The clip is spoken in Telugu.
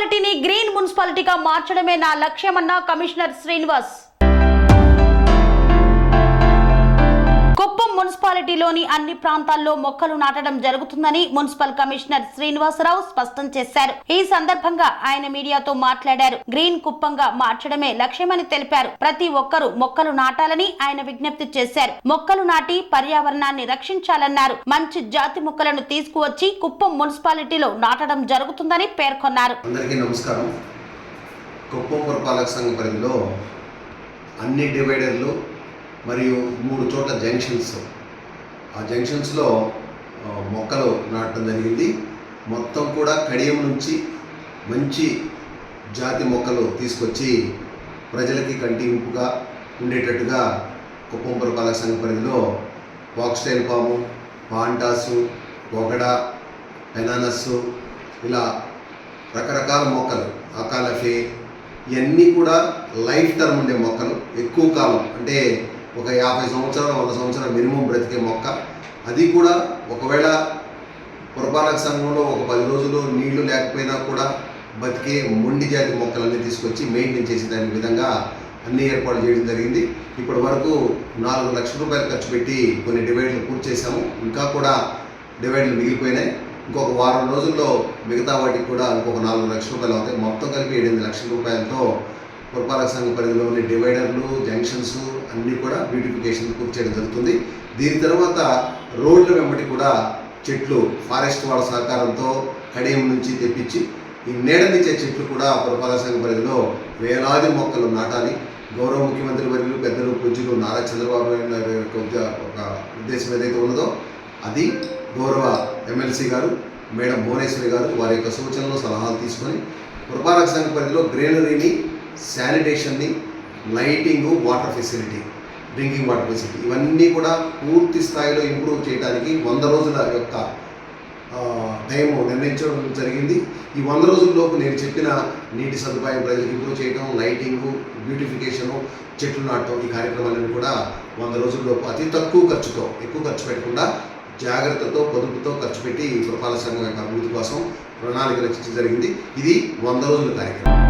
మున్సిపాలిటీని గ్రీన్ మున్సిపాలిటీగా మార్చడమే నా లక్ష్యమన్న కమిషనర్ శ్రీనివాస్. మున్సిపాలిటీలోని అన్ని ప్రాంతాల్లో మొక్కలు నాటడం జరుగుతుందని మున్సిపల్ కమిషనర్ శ్రీనివాసరావు స్పష్టం చేశారు. ఈ సందర్భంగా ఆయన మీడియాతో మాట్లాడారు. గ్రీన్ కుప్పంగా మార్చడమే లక్ష్యమని తెలిపారు. ప్రతి ఒక్కరూ మొక్కలు నాటాలని ఆయన విజ్ఞప్తి చేశారు. మొక్కలు నాటి పర్యావరణాన్ని రక్షించాలన్నారు. మంచి జాతి మొక్కలను తీసుకువచ్చి కుప్పం మున్సిపాలిటీలో నాటడం జరుగుతుందని పేర్కొన్నారు. అందరికీ నమస్కారం. కుప్పం పురపాలక సంఘ పరిధిలో అన్ని డివైడర్లు మరియు మూడు చోట్ల జంక్షన్స్. ఆ జంక్షన్స్లో మొక్కలు నాటడం జరిగింది. మొత్తం కూడా కడియం నుంచి మంచి జాతి మొక్కలు తీసుకొచ్చి ప్రజలకి కంటింపుగా ఉండేటట్టుగా కుప్పం పురపాలక సంఘ పరిధిలో వాక్స్టైల్ పాము పాంటాసు ఒగడ ఎనానస్సు ఇలా రకరకాల మొక్కలు అకాలఫే ఇవన్నీ కూడా లైఫ్ టర్మ్ ఉండే మొక్కలు. ఎక్కువ కాలం అంటే ఒక యాభై సంవత్సరాలు వంద సంవత్సరాలు మినిమం బ్రతికే మొక్క. అది కూడా ఒకవేళ పురపాలక సంఘంలో ఒక పది రోజులు నీళ్ళు లేకపోయినా కూడా బతికే మొండి జాతి మొక్కలన్నీ తీసుకొచ్చి మెయింటైన్ చేసే దాని విధంగా అన్ని ఏర్పాట్లు చేయడం జరిగింది. ఇప్పటి వరకు నాలుగు లక్షల రూపాయలు ఖర్చు పెట్టి కొన్ని డివైడ్లు పూర్తి చేశాము. ఇంకా కూడా డివైడ్లు మిగిలిపోయినాయి. ఇంకొక వారం రోజుల్లో మిగతా వాటికి కూడా ఇంకొక నాలుగు లక్షల రూపాయలు అవుతాయి. మొత్తం కలిపి ఎనిమిది లక్షల రూపాయలతో పురపాలక సంఘ పరిధిలోని డివైడర్లు జంక్షన్స్ అన్నీ కూడా బ్యూటిఫికేషన్ పూర్తి చేయడం జరుగుతుంది. దీని తర్వాత రోడ్ల వెంబడి కూడా చెట్లు ఫారెస్ట్ వాళ్ళ సహకారంతో కడియం నుంచి తెప్పించి ఈ నీడనిచ్చే చెట్లు కూడా పురపాలక సంఘ పరిధిలో వేలాది మొక్కలు నాటాలి. గౌరవ ముఖ్యమంత్రి వర్యులు పెద్దలు పూజలు నారా చంద్రబాబు నాయుడు గారి యొక్క ఒక ఉద్దేశం ఏదైతే ఉన్నదో అది గౌరవ ఎమ్మెల్సీ గారు మేడం భువనేశ్వరి గారు వారి యొక్క సూచనలు సలహాలు తీసుకొని పురపాలక సంఘ పరిధిలో గ్రీనరీని శానిటేషన్ని lighting water facility drinking water facility ఇవన్నీ కూడా పూర్తి స్థాయిలో ఇంప్రూవ్ చేయడానికి వంద రోజుల యొక్క ఆ, టైం నిర్ణయించడం జరిగింది. ఈ వంద రోజుల్లోపు నేను చెప్పిన నీటి సదుపాయం ప్రజలకు ఇంప్రూవ్ చేయడం లైటింగు బ్యూటిఫికేషను చెట్లు నాటడం ఈ కార్యక్రమాలను కూడా వంద రోజుల్లోపు అతి తక్కువ ఖర్చుతో ఎక్కువ ఖర్చు పెట్టకుండా జాగ్రత్తతో పొదుపుతో ఖర్చు పెట్టి ఈ పురపాలక సంఘం యొక్క అభివృద్ధి కోసం ప్రణాళిక రచించడం జరిగింది. ఇది వంద రోజుల కార్యక్రమం.